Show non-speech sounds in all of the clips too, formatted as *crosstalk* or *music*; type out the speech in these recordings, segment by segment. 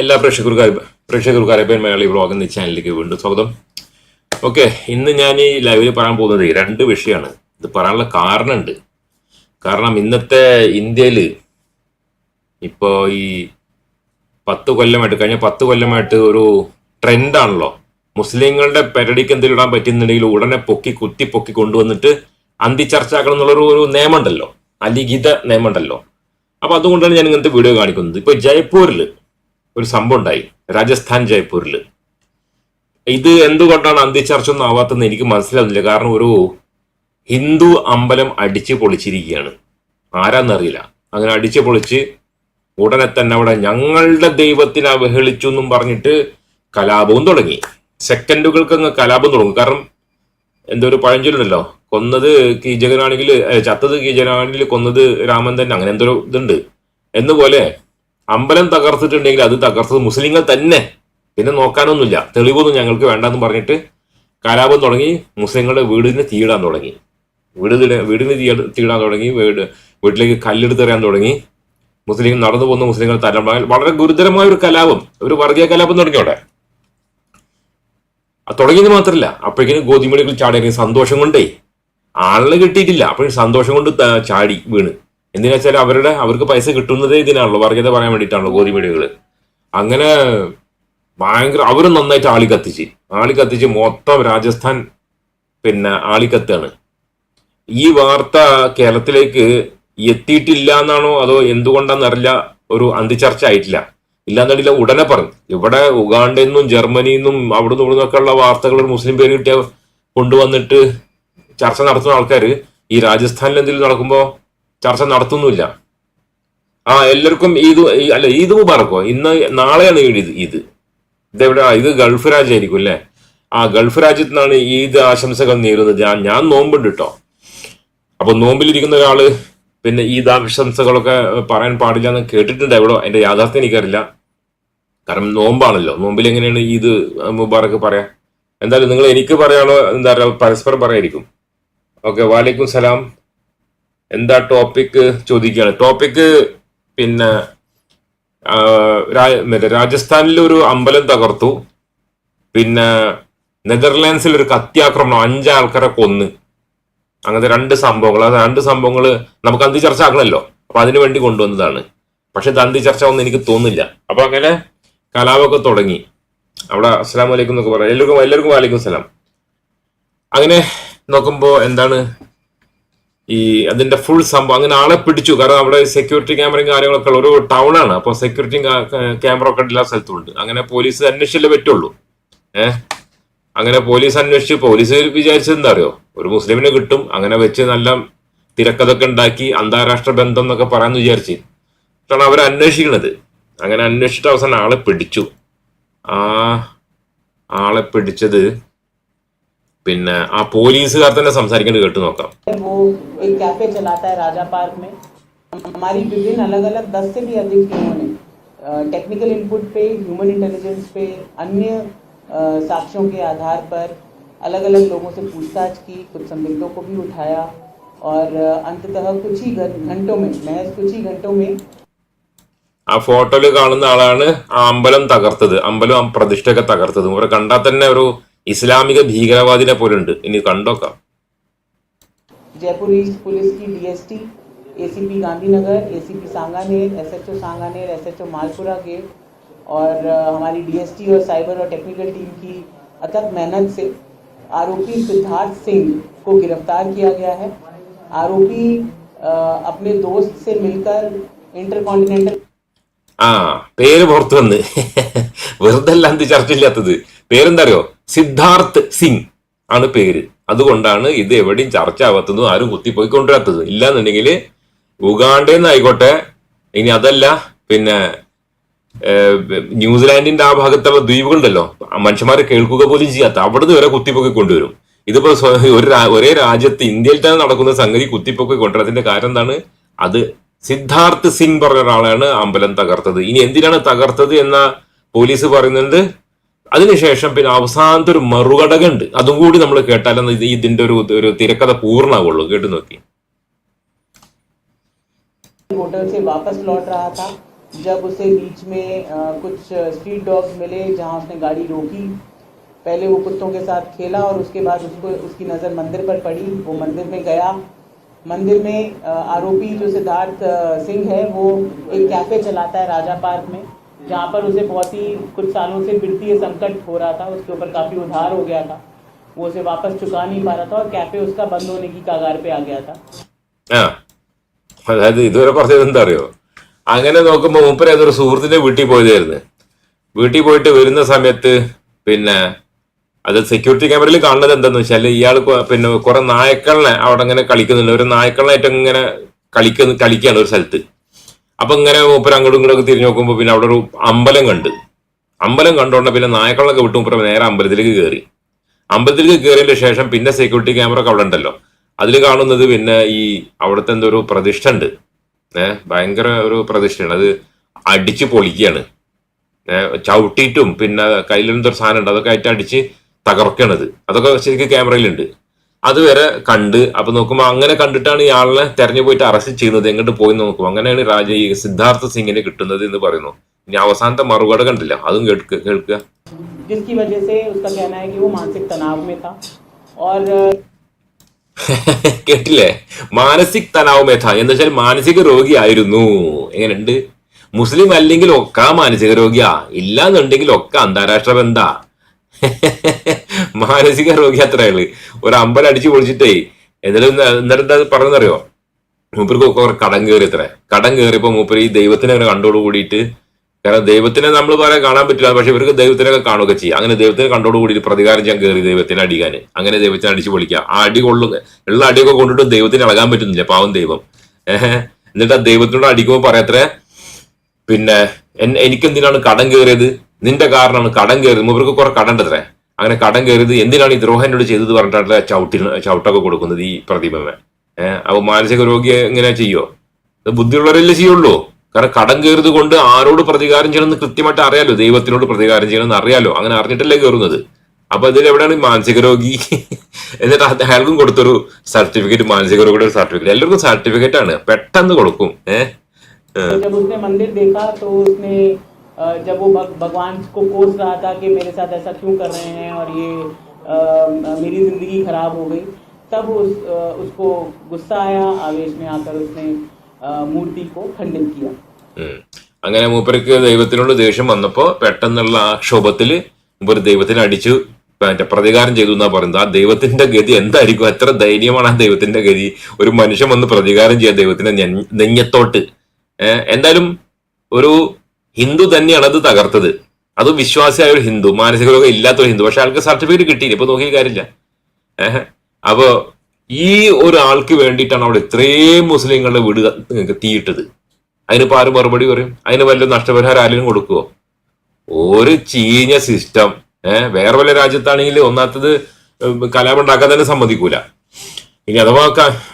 എല്ലാ പ്രേക്ഷകർക്കാരും പ്രേക്ഷകർക്കും Arabian Malayali vlog എന്ന ചാനലിലേക്ക് വീണ്ടും സ്വാഗതം. ഓക്കെ ഇന്ന് ഞാൻ ഈ ലൈവിൽ പറയാൻ പോകുന്നത് രണ്ട് വിഷയമാണ്. ഇത് പറയാനുള്ള കാരണമുണ്ട്. കാരണം ഇന്നത്തെ ഇന്ത്യയിൽ ഇപ്പോൾ ഈ പത്ത് കൊല്ലമായിട്ട് കഴിഞ്ഞ പത്ത് കൊല്ലമായിട്ട് ഒരു ട്രെൻഡാണല്ലോ മുസ്ലിങ്ങളുടെ പെരടിക്ക് എന്തെങ്കിലും ഇടാൻ പറ്റുന്നുണ്ടെങ്കിൽ ഉടനെ പൊക്കി കുത്തി പൊക്കി കൊണ്ടുവന്നിട്ട് അന്തിച്ചർച്ചാക്കണം എന്നുള്ളൊരു ഒരു നിയമമുണ്ടല്ലോ. അലിഖിത നിയമമുണ്ടല്ലോ. അപ്പോൾ അതുകൊണ്ടാണ് ഞാൻ ഇങ്ങനത്തെ വീഡിയോ കാണിക്കുന്നത്. ഇപ്പൊ ജയ്പൂരിൽ ഒരു സംഭവം ഉണ്ടായി. രാജസ്ഥാൻ ജയ്പൂരിൽ ഇത് എന്തുകൊണ്ടാണ് അന്ത്യചർച്ചൊന്നും ഒന്നും ആവാത്തെന്ന് എനിക്ക് മനസ്സിലാവുന്നില്ല. കാരണം ഒരു ഹിന്ദു അമ്പലം അടിച്ച് പൊളിച്ചിരിക്കുകയാണ്. ആരാന്നറിയില്ല അങ്ങനെ അടിച്ച് പൊളിച്ച് ഉടനെ തന്നെ അവിടെ ഞങ്ങളുടെ ദൈവത്തിനെ അവഹേളിച്ചു എന്നും പറഞ്ഞിട്ട് കലാപവും തുടങ്ങി. സെക്കൻഡുകൾക്ക് അങ്ങ് കലാപം തുടങ്ങും. കാരണം എന്തോ ഒരു പഴഞ്ചൊല്ലുണ്ടല്ലോ? കൊന്നത് കീചകനാണെങ്കിൽ ചത്തത് കീചകനാണെങ്കിൽ കൊന്നത് രാമൻ തന്നെ. അങ്ങനെ എന്തോ ഇതുണ്ട്. എന്നുപോലെ അമ്പലം തകർത്തിട്ടുണ്ടെങ്കിൽ അത് തകർത്തത് മുസ്ലിങ്ങൾ തന്നെ. പിന്നെ നോക്കാനൊന്നുമില്ല. തെളിവൊന്നും ഞങ്ങൾക്ക് വേണ്ടെന്ന് പറഞ്ഞിട്ട് കലാപം തുടങ്ങി മുസ്ലിങ്ങളുടെ വീടിന് തീയിടാൻ തുടങ്ങി. വീടിന് വീടിന് തീ തീടാൻ തുടങ്ങി വീട് വീട്ടിലേക്ക് കല്ലെടുത്തെറിയാൻ തുടങ്ങി. മുസ്ലിം നടന്നു പോകുന്ന മുസ്ലിങ്ങൾ തലമുറ വളരെ ഗുരുതരമായ ഒരു കലാപം. ഒരു വർഗീയ കലാപം തുടങ്ങി അവിടെ. തുടങ്ങിയത് മാത്രമല്ല അപ്പോഴേക്കും ഗോതിമണികൾ ചാടിയ സന്തോഷം കൊണ്ടേ. ആളെ കിട്ടിയിട്ടില്ല. അപ്പോഴും സന്തോഷം കൊണ്ട് ചാടി വീണ്. എന്തിനാ വെച്ചാൽ അവരുടെ അവർക്ക് പൈസ കിട്ടുന്നതേ ഇതിനാണല്ലോ. വർഗീയത പറയാൻ വേണ്ടിയിട്ടാണല്ലോ ഗോതിമണികൾ അങ്ങനെ ഭയങ്കര അവരും നന്നായിട്ട് ആളി കത്തിച്ച് ആളി കത്തിച്ച് മൊത്തം രാജസ്ഥാൻ പിന്നെ ആളി കത്താണ് ഈ വാർത്ത കേരളത്തിലേക്ക് എത്തിയിട്ടില്ല എന്നാണോ അതോ എന്തുകൊണ്ടാണെന്ന് അറിയില്ല ഒരു അന്തിച്ചർച്ച ആയിട്ടില്ല ഇല്ലാന്നറിയില്ല ഉടനെ പറഞ്ഞു ഇവിടെ ഉഗാണ്ടയിൽ നിന്നും ജർമ്മനിയിൽ നിന്നും അവിടെ നിന്ന് ഇവിടെ നിന്നൊക്കെയുള്ള വാർത്തകൾ മുസ്ലിം പേര് കിട്ടിയ കൊണ്ടുവന്നിട്ട് ചർച്ച നടത്തുന്ന ആൾക്കാർ ഈ രാജസ്ഥാനിൽ എന്തെങ്കിലും നടക്കുമ്പോൾ ചർച്ച നടത്തുന്നില്ല ആ എല്ലാവർക്കും ഈദ് അല്ല ഈദ് മുബാറക്കോ? ഇന്ന് നാളെയാണ് ഈദ് ഈദ്. ഇതെവിടെ ഇത് ഗൾഫ് രാജ്യമായിരിക്കും അല്ലേ? ആ ഗൾഫ് രാജ്യത്ത് നിന്നാണ് ഈദ് ആശംസകൾ നേരുന്നത്. ഞാൻ ഞാൻ നോമ്പുണ്ട് കേട്ടോ അപ്പൊ നോമ്പിലിരിക്കുന്ന ഒരാൾ പിന്നെ ഈദ് ആശംസകളൊക്കെ പറയാൻ പാടില്ല എന്ന് കേട്ടിട്ടുണ്ട്. എവിടോ? അതിന്റെ യാഥാർത്ഥ്യം എനിക്കറിയില്ല. കാരണം നോമ്പാണല്ലോ. നോമ്പിൽ എങ്ങനെയാണ് ഈദ് മുബാറക്ക് പറയാ? എന്തായാലും നിങ്ങൾ എനിക്ക് പറയാനോ എന്താ പറയുക പരസ്പരം പറയായിരിക്കും. ഓക്കെ വാലേക്കും സലാം. എന്താ ടോപ്പിക് ചോദിക്കുകയാണ് ടോപ്പിക് പിന്നെ രാജസ്ഥാനിൽ ഒരു അമ്പലം തകർത്തു. പിന്നെ നെതർലാൻഡ്സിൽ ഒരു കത്യാക്രമണം അഞ്ചാൾക്കാരെ കൊന്ന്. അങ്ങനത്തെ രണ്ട് സംഭവങ്ങൾ. ആ രണ്ട് സംഭവങ്ങൾ നമുക്ക് അന്തി ചർച്ച ആക്കണമല്ലോ അപ്പൊ അതിനു വേണ്ടി കൊണ്ടുവന്നതാണ്. പക്ഷെ ഇത് അന്തി ചർച്ച ഒന്നും എനിക്ക് തോന്നില്ല അപ്പൊ അങ്ങനെ കലാപമൊക്കെ തുടങ്ങി. അവിടെ അസ്സാം വലൈക്കും എന്നൊക്കെ പറയാം. എല്ലാവർക്കും എല്ലാവർക്കും വലൈക്കും സലാം. അങ്ങനെ നോക്കുമ്പോൾ എന്താണ് ഈ അതിന്റെ ഫുൾ സംഭവം. അങ്ങനെ ആളെ പിടിച്ചു. കാരണം അവിടെ സെക്യൂരിറ്റി ക്യാമറയും കാര്യങ്ങളൊക്കെ ഉള്ള ഒരു ടൗൺ ആണ്. അപ്പോൾ സെക്യൂരിറ്റി ക്യാമറ ഒക്കെ എല്ലാ സ്ഥലത്തും ഉണ്ട്. അങ്ങനെ പോലീസ് അന്വേഷിച്ചല്ലേ പറ്റുള്ളൂ. ഏഹ് അങ്ങനെ പോലീസ് അന്വേഷിച്ച് പോലീസ് വിചാരിച്ചത് എന്താ അറിയോ? ഒരു മുസ്ലിമിനെ കിട്ടും. അങ്ങനെ വെച്ച് നല്ല തിരക്കഥൊക്കെ ഉണ്ടാക്കി അന്താരാഷ്ട്ര ബന്ധം എന്നൊക്കെ പറയാന്ന് വിചാരിച്ച്. കാരണം അവർ അന്വേഷിക്കണത്. അങ്ങനെ അന്വേഷിച്ചിട്ട് അവസാനം ആളെ പിടിച്ചു. ആ ആളെ പിടിച്ചത് പിന്നെ ആ പോലീസുകാർ തന്നെ സംസാരിക്കേണ്ടത് കേട്ട് നോക്കാം वो एक कैफे चलाता है राजा पार्क में हमारी विभिन्न अलग अलग दस से भी अधिक टीमों ने टेक्निकल इनपुट पे ह्यूमन इंटेलिजेंस पे अन्य अ, साक्ष्यों के आधार पर अलग अलग लोगों से पूछताछ की कुछ संदिग्धों को भी उठाया और अ, अंततः कुछ ही घं- घंटों में महज कुछ ही घंटों में ആ ഫോട്ടോയിൽ കാണുന്ന ആളാണ് ആ അമ്പലം തകർത്തത് അമ്പലം പ്രതിഷ്ഠയൊക്കെ തകർത്തത് ഇവരെ കണ്ടാൽ തന്നെ ഒരു ഇസ്ലാമിക ഭീകരവാദിനെ പോലെ ഉണ്ട് ഇനി കണ്ടോക്കാം जयपुर ईस्ट पुलिस की DST ACP Gandhinagar ACP Sanganer SHO Sanganer SHO Malpura gate और अ, हमारी डीएसटी और साइबर और टेक्निकल टीम की अथक मेहनत से आरोपी सिद्धार्थ सिंह को गिरफ्तार किया गया है आरोपी अ, अपने दोस्त से मिलकर इंटरकॉन्टिनेंटल ആ പേര് പുറത്തു വന്ന് വെറുതെ അല്ല എന്ത് ചർച്ചയില്ലാത്തത് പേരെന്താ അറിയോ സിദ്ധാർത്ഥ് സിംഗ് ആണ് പേര്. അതുകൊണ്ടാണ് ഇത് എവിടെയും ചർച്ച ആവാത്തതും ആരും കുത്തിപ്പോയി കൊണ്ടുവരാത്തത് ഇല്ലാന്നുണ്ടെങ്കിൽ ഉഗാണ്ടയിൽ ആയിക്കോട്ടെ ഇനി അതല്ല പിന്നെ ന്യൂസിലാൻഡിന്റെ ആ ഭാഗത്തുള്ള ദ്വീപുകളുണ്ടല്ലോ. മനുഷ്യന്മാരെ കേൾക്കുക പോലും ചെയ്യാത്ത അവിടുന്ന് വരെ കുത്തിപ്പൊക്കി കൊണ്ടുവരും ഇതിപ്പോ ഒരു ഒരേ രാജ്യത്ത് ഇന്ത്യയിൽ തന്നെ നടക്കുന്ന സംഗതി കുത്തിപ്പൊക്കി കൊണ്ടുവരത്തിന്റെ കാരണം എന്താണ്? അത് സിദ്ധാർത്ഥ് സിംഗ് പറഞ്ഞ ഒരാളാണ് അമ്പലം തകർത്തത്. ഇനി എന്തിനാണ് തകർത്തത് എന്ന പോലീസ് പറയുന്നുണ്ട് അതിനുശേഷം പിന്നെ അവസാനത്തെ ഒരു മറുകടകുണ്ട് അതും കൂടി നമ്മൾ കേട്ടാലെന്ന് ഇത് ഇതിന്റെ ഒരു ഒരു തിരക്കഥ പൂർണ്ണമാവുള്ളൂ കേട്ടു നോക്കി होटल से वापस लौट रहा था जब उसे बीच में अ, कुछ स्ट्रीट डॉग्स मिले जहां उसने गाड़ी रोकी पहले वो कुत्तों के साथ खेला और उसके बाद उसको उसकी नज़र मंदिर पर पड़ी वो मंदिर में गया मंदिर में अ, आरोपी जो सिद्धार्थ अ, सिंह है वो एक कैफ़े चलाता है राजा पार्क में जहाँ पर उसे बहुत ही कुछ सालों से वित्तीय संकट हो रहा था उसके ऊपर काफ़ी उधार हो गया था वो उसे वापस चुका नहीं पा रहा था और कैफ़े उसका बंद होने की कगार पे आ गया था ആ അതായത് ഇതുവരെ പറഞ്ഞത് എന്താ അറിയോ അങ്ങനെ നോക്കുമ്പോൾ മൂപ്പര് അതൊരു സുഹൃത്തിന്റെ വീട്ടിൽ പോയതായിരുന്നു വീട്ടിൽ പോയിട്ട് വരുന്ന സമയത്ത് പിന്നെ അത് സെക്യൂരിറ്റി ക്യാമറയിൽ കാണുന്നത് എന്താന്ന് വെച്ചാൽ ഇയാൾ പിന്നെ കുറെ നായക്കളിനെ അവിടെ ഇങ്ങനെ കളിക്കുന്നുണ്ട് ഒരു നായക്കളിനായിട്ട് ഇങ്ങനെ കളിക്കുന്ന കളിക്കുകയാണ് ഒരു സ്ഥലത്ത് അപ്പൊ ഇങ്ങനെ മൂപ്പര് അങ്ങോട്ടും ഇങ്ങോട്ടും തിരിഞ്ഞു നോക്കുമ്പോൾ പിന്നെ അവിടെ ഒരു അമ്പലം കണ്ട്. അമ്പലം കണ്ടോണ്ട പിന്നെ നായക്കളൊക്കെ വിട്ടു മൂപ്പര് നേരെ അമ്പലത്തിലേക്ക് കയറി അമ്പലത്തിലേക്ക് കയറിയതിന്റെ ശേഷം പിന്നെ സെക്യൂരിറ്റി ക്യാമറ ഒക്കെ അവിടെ ഉണ്ടല്ലോ. അതിൽ കാണുന്നത് പിന്നെ ഈ അവിടുത്തെ എന്തോ ഒരു പ്രതിഷ്ഠ ഉണ്ട്. ഏഹ് ഭയങ്കര ഒരു പ്രതിഷ്ഠയാണ്. അത് അടിച്ച് പൊളിക്കുകയാണ് ചവിട്ടിയിട്ടും പിന്നെ കയ്യിലെന്തോ സാധനം ഉണ്ട്. അതൊക്കെ ആയിട്ട് അടിച്ച് തകർക്കണത്. അതൊക്കെ ശരിക്കും ക്യാമറയിലുണ്ട് അതുവരെ കണ്ട് അപ്പൊ നോക്കുമ്പോൾ അങ്ങനെ കണ്ടിട്ടാണ് ഇയാളിനെ തെരഞ്ഞു പോയിട്ട് അറസ്റ്റ് ചെയ്യുന്നത് എങ്ങോട്ട് പോയി നോക്കും അങ്ങനെയാണ് രാജ ഈ സിദ്ധാർത്ഥ സിംഗിനെ കിട്ടുന്നത് എന്ന് പറയുന്നു ഇനി അവസാനത്തെ മറുപടി കണ്ടില്ല അതും കേൾക്കുക കേൾക്കുക जिसकी वजह से उसका कहना है कि वो मानसिक तनाव में था और अ, *laughs* കേട്ടില്ലേ മാനസിക് തനാവുമേഥ എന്ന് വെച്ചാൽ മാനസിക രോഗിയായിരുന്നു എങ്ങനെയുണ്ട് മുസ്ലിം അല്ലെങ്കിൽ ഒക്കെ മാനസിക രോഗിയാ ഇല്ലാന്നുണ്ടെങ്കിൽ ഒക്കെ അന്താരാഷ്ട്ര ബന്ധ *laughs* മാനസിക രോഗി ഒരു അമ്പലം അടിച്ചു പൊളിച്ചിട്ടേ എന്നിട്ട് എന്നിട്ട് അത് പറഞ്ഞറിയോ മൂപ്പർക്ക് കുറെ കടം കയറി അത്ര. കടം കയറിയപ്പോ മൂപ്പർ ഈ ദൈവത്തിനെ അങ്ങനെ കണ്ടോട് കൂടിയിട്ട് കാരണം ദൈവത്തിനെ നമ്മൾ പറയാൻ കാണാൻ പറ്റില്ല പക്ഷെ ഇവർക്ക് ദൈവത്തിനൊക്കെ കാണുകയൊക്കെ ചെയ്യും. അങ്ങനെ ദൈവത്തിനെ കണ്ടോട് കൂടിയിട്ട് പ്രതികാരം ചെയ്യാൻ കയറി ദൈവത്തിനെ അടിക്കാൻ. അങ്ങനെ ദൈവത്തിനെ അടിച്ചു പൊളിക്കുക. ആ അടി കൊള്ളുന്ന എല്ലാ അടിയൊക്കെ കൊണ്ടിട്ട് ദൈവത്തിന് ഇളകാൻ പറ്റുന്നില്ല പാവം ദൈവം. ഏഹ് എന്നിട്ട് ആ ദൈവത്തിനോട് അടിക്കുമ്പോൾ പറയാത്രേ പിന്നെ എനിക്കെന്തിനാണ് കടം കയറിയത് നിന്റെ കാരണമാണ് കടം കയറിയത്. ഇവർക്ക് കുറെ കടണ്ടത്രേ അങ്ങനെ കടം കയറിയത് എന്തിനാണ് ഈ ദ്രോഹനോട് ചെയ്തത് പറഞ്ഞിട്ടുള്ള ചവിട്ടി ചവിട്ടൊക്കെ കൊടുക്കുന്നത് ഈ പ്രതിമമേ ഏഹ് അപ്പൊ മാനസിക രോഗിയെ എങ്ങനെ ചെയ്യോ? ഇത് ബുദ്ധിയുള്ളവരല്ലേ ചെയ്യുള്ളൂ. കാരണം കടം കയറിയത് കൊണ്ട് ആരോട് പ്രതികാരം ചെയ്യണമെന്ന് കൃത്യമായിട്ട് അറിയാലോ? ദൈവത്തിനോട് പ്രതികാരം ചെയ്യണമെന്ന് അറിയാലോ? അങ്ങനെ അറിഞ്ഞിട്ടല്ലേ കയറുന്നത്. അപ്പൊ ഇതിൽ എവിടെയാണ് മാനസിക രോഗി? എന്നിട്ട് അയാൾക്കും കൊടുത്തൊരു സർട്ടിഫിക്കറ്റ് മാനസിക രോഗിയുടെ ഒരു സർട്ടിഫിക്കറ്റ്. എല്ലാവർക്കും സർട്ടിഫിക്കറ്റ് ആണ് പെട്ടെന്ന് കൊടുക്കും. ഏഹ് जब उसने मंदिर देखा तो उसने अ, जब वो भग, भगवान को कोस रहा था कि मेरे साथ ऐसा क्यों कर रहे हैं और ये अ, मेरी ज़िंदगी खराब हो गई तब उस अ, उसको गुस्सा आया आवेश में आकर उसने अ, मूर्ति को खंडित किया ഉം. അങ്ങനെ മൂപ്പർക്ക് ദൈവത്തിനോട് ദേഷ്യം വന്നപ്പോ പെട്ടെന്നുള്ള ആ ക്ഷോഭത്തില് മൂപ്പര് ദൈവത്തിനെ അടിച്ചു മറ്റേ പ്രതികാരം ചെയ്തു എന്നാ പറയുന്നത് ആ ദൈവത്തിന്റെ ഗതി എന്തായിരിക്കും എത്ര ധൈര്യമാണ് ആ ദൈവത്തിന്റെ ഗതി ഒരു മനുഷ്യൻ വന്ന് പ്രതികാരം ചെയ്യാൻ ദൈവത്തിന്റെ നെഞ്ഞ- നെഞ്ഞത്തോട്ട് ഏഹ് എന്തായാലും ഒരു ഹിന്ദു തന്നെയാണ് അത് തകർത്തത്. അത് വിശ്വാസിയായ ഒരു ഹിന്ദു മാനസിക രോഗം ഇല്ലാത്ത ഒരു ഹിന്ദു. പക്ഷെ ആൾക്ക് സർട്ടിഫിക്കറ്റ് കിട്ടിയില്ല. ഇപ്പൊ നോക്കിയ കാര്യമില്ല. ഏഹ്? അപ്പോ ഈ ഒരാൾക്ക് വേണ്ടിയിട്ടാണ് അവിടെ ഇത്രയും മുസ്ലിങ്ങളുടെ വീട് തീയിട്ടത് തീയിട്ടത്. അതിനിപ്പോ ആരും മറുപടി പറയും? അതിന് വല്ല നഷ്ടപരിഹാരം ആരെങ്കിലും കൊടുക്കുവോ? ഒരു ചീഞ്ഞ സിസ്റ്റം ഏഹ്? വേറെ വല്ല രാജ്യത്താണെങ്കിൽ ഒന്നാത്തത് കലാപം ഉണ്ടാക്കാൻ തന്നെ സമ്മതിക്കൂല. ഇനി അഥവാ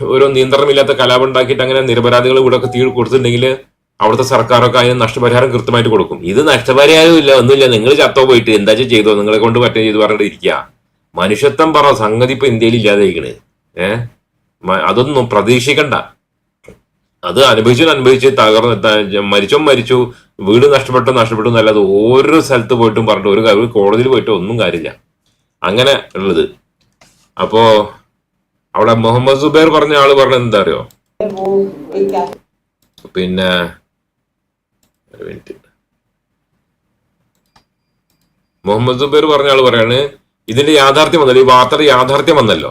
ഒരു നിയന്ത്രണമില്ലാത്ത കലാപം ഉണ്ടാക്കിയിട്ട് അങ്ങനെ നിരപരാധികൾ ഇവിടെ ഒക്കെ തീ കൊടുത്തിട്ടുണ്ടെങ്കിൽ അവിടുത്തെ സർക്കാരൊക്കെ അതിന് നഷ്ടപരിഹാരം കൃത്യമായിട്ട് കൊടുക്കും. ഇത് നഷ്ടപരിഹാരം ഇല്ല ഒന്നുമില്ല. നിങ്ങൾ ചത്തോ പോയിട്ട് എന്താ ചെയ്തോ? നിങ്ങളെ കൊണ്ട് പറ്റുക ചെയ്തു പറഞ്ഞിട്ട് ഇരിക്കുക മനുഷ്യത്വം പറ സംഗതി ഇപ്പൊ ഇന്ത്യയിൽ ഇല്ലാതെയിരിക്കണേ ഏഹ് അതൊന്നും പ്രതീക്ഷിക്കണ്ട. അത് അനുഭവിച്ചു അനുഭവിച്ച് തകർന്ന് മരിച്ചോ മരിച്ചു. വീട് നഷ്ടപ്പെട്ടോ നഷ്ടപ്പെട്ടു എന്നല്ലാതെ ഓരോ സ്ഥലത്ത് പോയിട്ടും പറഞ്ഞിട്ട് ഒരു കാര്യം കോടതിയിൽ പോയിട്ട് ഒന്നും കാര്യമില്ല. അങ്ങനെ ഉള്ളത്. അപ്പോ അവിടെ മുഹമ്മദ് സുബൈർ പറഞ്ഞ ആൾ പറഞ്ഞ എന്താ അറിയോ? പിന്നെ മുഹമ്മദ് സുബൈർ പറഞ്ഞ ആൾ പറയാണ് ഇതിന്റെ യാഥാർത്ഥ്യം വന്നല്ലോ ഈ വാർത്തയുടെ യാഥാർത്ഥ്യം വന്നല്ലോ.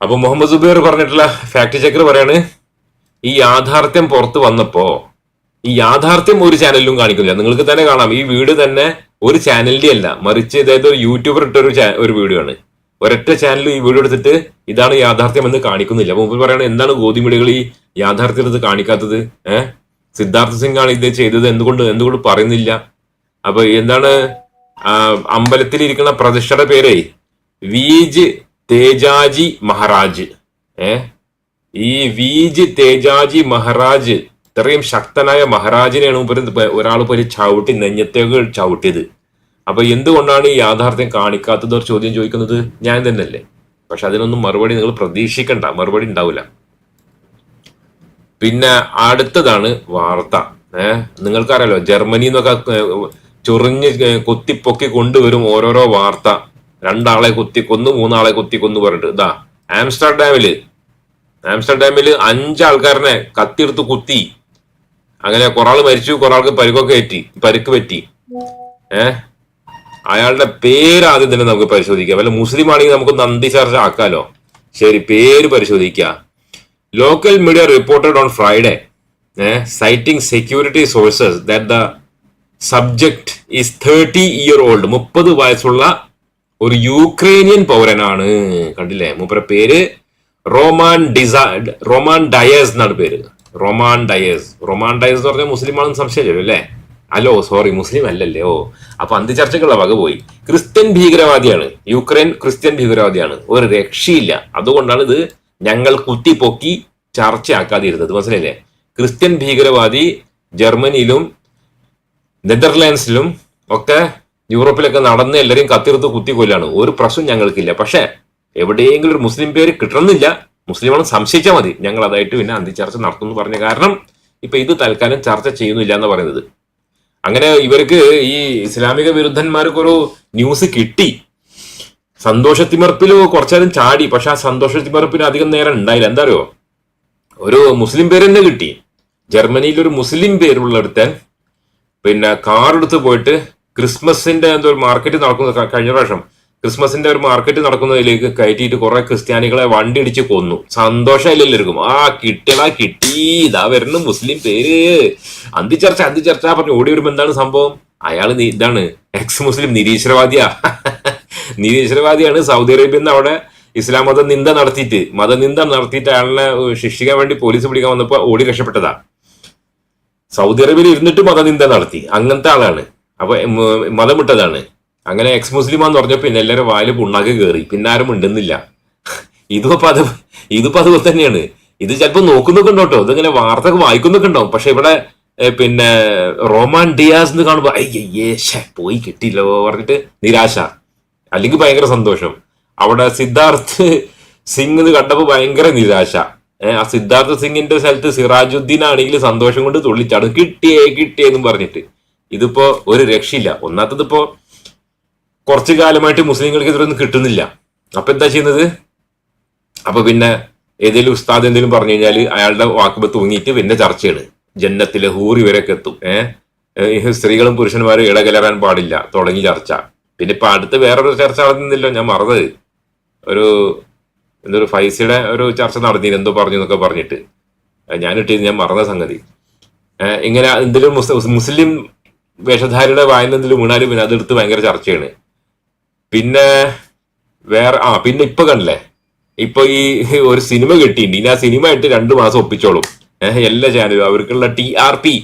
അപ്പൊ മുഹമ്മദ് സുബൈർ പറഞ്ഞിട്ടുള്ള ഫാക്ട് ചെക്കർ പറയാണ് ഈ യാഥാർത്ഥ്യം പുറത്ത് വന്നപ്പോ ഈ യാഥാർത്ഥ്യം ഒരു ചാനലിലും കാണിക്കുന്നില്ല. നിങ്ങൾക്ക് തന്നെ കാണാം ഈ വീട് തന്നെ ഒരു ചാനലിന്റെ അല്ല. മറിച്ച് ഇതായത് ഒരു യൂട്യൂബർ ഇട്ട ഒരു ഒരു വീഡിയോ ആണ് ഒരൊറ്റ ചാനൽ ഈ വീഡിയോ എടുത്തിട്ട് ഇതാണ് യാഥാർത്ഥ്യം എന്ന് കാണിക്കുന്നില്ല. മുമ്പ് മുമ്പിൽ പറയാണ് എന്താണ് ഗോതിമിടികൾ ഈ യാഥാർത്ഥ്യം എടുത്ത് കാണിക്കാത്തത്? ഏഹ്? സിദ്ധാർത്ഥ സിംഗ് ആണ് ഇത് ചെയ്തത്. എന്തുകൊണ്ട് എന്തുകൊണ്ട് പറയുന്നില്ല? അപ്പൊ എന്താണ് അമ്പലത്തിൽ അമ്പലത്തിലിരിക്കുന്ന പ്രതിഷ്ഠയുടെ പേരേ വീജ് തേജാജി മഹാരാജ്. ഏ? ഈ വീജ് തേജാജി മഹാരാജ് ഇത്രയും ശക്തനായ മഹാരാജിനെയാണ് മുമ്പ് ഒരാൾ പോയി ചവിട്ടി നെഞ്ഞത്തേക്ക് ചവിട്ടിയത്. അപ്പൊ എന്തുകൊണ്ടാണ് ഈ യാഥാർത്ഥ്യം കാണിക്കാത്തത്? ചോദ്യം ചോദിക്കുന്നത് ഞാൻ തന്നെയല്ലേ? പക്ഷെ അതിനൊന്നും മറുപടി നിങ്ങൾ പ്രതീക്ഷിക്കണ്ട. മറുപടി ഉണ്ടാവില്ല. പിന്നെ അടുത്തതാണ് വാർത്ത. ഏഹ് നിങ്ങൾക്കറിയാലോ ജർമ്മനി എന്നൊക്കെ ചൊറിഞ്ഞ് കൊത്തിപ്പൊക്കി കൊണ്ടുവരും ഓരോരോ വാർത്ത. രണ്ടാളെ കുത്തിക്കൊന്നു മൂന്നാളെ കുത്തിക്കൊന്നു പറഞ്ഞിട്ട്. ഇതാ ആംസ്റ്റർഡാമിൽ ആംസ്റ്റർഡാമിൽ അഞ്ചാൾക്കാരനെ കത്തിയെടുത്ത് കുത്തി. അങ്ങനെ കുറെ മരിച്ചു കുറെ ആൾക്ക് പരിക്കൊക്കെ പറ്റി പരിക്ക് പറ്റി. ഏഹ് അയാളുടെ പേര് ആദ്യം തന്നെ നമുക്ക് പരിശോധിക്കാം. വല്ല മുസ്ലിം ആണെങ്കിൽ നമുക്ക് നന്ദി ചർച്ച ആക്കാലോ. ശരി പേര് പരിശോധിക്കാം. Local media reported on Friday citing security sources that the subject is thirty year old മുപ്പത് വയസ്സുള്ള ഒരു യുക്രൈനിയൻ പൗരനാണ്. കണ്ടില്ലേ? മൂപ്പര പേര് റോമാൻ ഡിസ റോമാൻ ഡയേഴ്സ് എന്നാണ് പേര്. റൊമാൻ ഡയേഴ്സ് റൊമാൻ ഡയേഴ്സ് എന്ന് പറഞ്ഞാൽ മുസ്ലിം ആണെന്ന് സംശയമില്ലല്ലോ അല്ലേ? അല്ലോ സോറി മുസ്ലിം അല്ലല്ലേ? ഓ അപ്പൊ അന്ത്യചർച്ചക്കുള്ള വക പോയി ക്രിസ്ത്യൻ ഭീകരവാദിയാണ്. യുക്രൈൻ ക്രിസ്ത്യൻ ഭീകരവാദിയാണ്. ഒരു രക്ഷയില്ല. അതുകൊണ്ടാണ് ഇത് ഞങ്ങൾ കുത്തിപ്പൊക്കി ചർച്ചയാക്കാതിരുന്നത്. മനസ്സിലായില്ലേ? ക്രിസ്ത്യൻ ഭീകരവാദി ജർമ്മനിയിലും നെതർലാൻഡ്സിലും ഒക്കെ യൂറോപ്പിലൊക്കെ നടന്ന് എല്ലാവരെയും കത്തിർത്ത് കുത്തിക്കൊല്ലാണ്. ഒരു പ്രശ്നം ഞങ്ങൾക്കില്ല. പക്ഷേ എവിടെയെങ്കിലും ഒരു മുസ്ലിം പേര് കിട്ടണമെന്നില്ല. മുസ്ലിമാണെന്ന് സംശയിച്ചാൽ മതി. ഞങ്ങൾ അതായിട്ട് പിന്നെ അന്തിചർച്ച നടത്തുന്നു പറഞ്ഞ കാരണം ഇപ്പൊ ഇത് തൽക്കാലം ചർച്ച ചെയ്യുന്നില്ല എന്ന് പറയുന്നത്. അങ്ങനെ ഇവർക്ക് ഈ ഇസ്ലാമിക വിരുദ്ധന്മാർക്ക് ഒരു ന്യൂസ് കിട്ടി. സന്തോഷത്തിമർപ്പിൽ കുറച്ചേരം ചാടി പക്ഷെ ആ സന്തോഷത്തിമർപ്പിന് അധികം നേരം ഉണ്ടായില്ല. എന്താ അറിയോ ഒരു മുസ്ലിം പേര് തന്നെ കിട്ടി. ജർമ്മനിയിൽ ഒരു മുസ്ലിം പേരുള്ളടുത്തൻ പിന്നെ കാർ എടുത്ത് പോയിട്ട് ക്രിസ്മസിന്റെ എന്തോ ഒരു മാർക്കറ്റ് നടക്കുന്ന. കഴിഞ്ഞ പ്രാവശ്യം ക്രിസ്മസിന്റെ ഒരു മാർക്കറ്റ് നടക്കുന്നതിലേക്ക് കയറ്റിയിട്ട് കുറെ ക്രിസ്ത്യാനികളെ വണ്ടി ഇടിച്ച് കൊന്നു. സന്തോഷമായില്ല എല്ലാവർക്കും? ആ കിട്ടിയടാ കിട്ടി. ഇതാ വരുന്ന മുസ്ലിം പേര്. അന്തിച്ചർച്ച അന്തിച്ചർച്ച പറഞ്ഞു ഓടി വരുമ്പോ എന്താണ് സംഭവം? അയാൾ ഇതാണ് എക്സ് മുസ്ലിം നിരീശ്വരവാദിയാ. നിരീശ്വരവാദിയാണ് സൗദി അറേബ്യയിൽ നിന്ന് അവിടെ ഇസ്ലാം മത നിന്ദ നടത്തിയിട്ട് മതനിന്ദ നടത്തിയിട്ട് അയാളെ ശിക്ഷിക്കാൻ വേണ്ടി പോലീസ് പിടിക്കാൻ വന്നപ്പോൾ ഓടി രക്ഷപ്പെട്ടതാ. സൗദി അറേബ്യയിൽ ഇരുന്നിട്ട് മതനിന്ദ നടത്തി. അങ്ങനത്തെ ആളാണ്. അപ്പൊ മതം വിട്ടതാണ് അങ്ങനെ എക്സ് മുസ്ലിമാന്ന് പറഞ്ഞപ്പോ പിന്നെ എല്ലാവരും വായിൽ പുണ്ണാക്ക് കയറി പിന്നെ ആരും മിണ്ടുന്നില്ല. ഇതിപ്പോ അത് ഇതിപ്പോ അതുപോലെ തന്നെയാണ്. ഇത് ചിലപ്പോൾ നോക്കുന്നൊക്കെ ഉണ്ടോ കേട്ടോ ഇതിങ്ങനെ വാർത്ത വായിക്കുന്നൊക്കെ ഉണ്ടാവും. പക്ഷെ ഇവിടെ പിന്നെ റോമാൻ ഡിയാസ് എന്ന് കാണുമ്പോ അയ്യേ പോയി കിട്ടിയില്ലോ പറഞ്ഞിട്ട് നിരാശ. അല്ലെങ്കിൽ ഭയങ്കര സന്തോഷം. അവിടെ സിദ്ധാർത്ഥ് സിംഗ് എന്ന് കണ്ടപ്പോൾ ഭയങ്കര നിരാശ. ആ സിദ്ധാർത്ഥ സിംഗിന്റെ സ്ഥലത്ത് സിറാജുദ്ദീൻ ആണെങ്കിൽ സന്തോഷം കൊണ്ട് തുള്ളിച്ചാടും. കിട്ടിയേ കിട്ടിയെന്നും പറഞ്ഞിട്ട്. ഇതിപ്പോ ഒരു രക്ഷയില്ല. ഒന്നാത്തത് ഇപ്പോ കുറച്ചു കാലമായിട്ട് മുസ്ലിങ്ങൾക്ക് ഇതൊന്നും കിട്ടുന്നില്ല. അപ്പൊ എന്താ ചെയ്യുന്നത്? അപ്പൊ പിന്നെ ഏതെങ്കിലും ഉസ്താദ് എന്തെങ്കിലും പറഞ്ഞു കഴിഞ്ഞാൽ അയാളുടെ വാക്കുമ്പോ തൂങ്ങിയിട്ട് പിന്നെ ചർച്ചയാണ്. ജന്നത്തിലെ ഹൂറി വരെയൊക്കെ എത്തും. ഏഹ് സ്ത്രീകളും പുരുഷന്മാരും ഇടകലരാൻ പാടില്ല. തുടങ്ങി ചർച്ച. പിന്നെ ഇപ്പൊ അടുത്ത് വേറൊരു ചർച്ച നടന്നില്ലല്ലോ ഞാൻ മറന്നത്. ഒരു എന്തൊരു ഫൈസിയുടെ ഒരു ചർച്ച നടന്നിരുന്നു എന്തോ പറഞ്ഞു എന്നൊക്കെ പറഞ്ഞിട്ട്. ഞാൻ ഇട്ടിരുന്നു ഞാൻ മറന്ന സംഗതി. ഇങ്ങനെ എന്തെങ്കിലും മുസ്ലിം വേഷധാരിയുടെ വായന എന്തെങ്കിലും വീണാലും പിന്നെ അതെടുത്ത് ഭയങ്കര ചർച്ചയാണ്. പിന്നെ വേറെ ആ പിന്നെ ഇപ്പൊ കണ്ടില്ലേ? ഇപ്പൊ ഈ ഒരു സിനിമ കിട്ടിയിട്ടുണ്ട്. ഇനി ആ സിനിമ ആയിട്ട് രണ്ടു മാസം ഒപ്പിച്ചോളും. എല്ലാ ചാനലും. അവർക്കുള്ള ടി ആർ പി.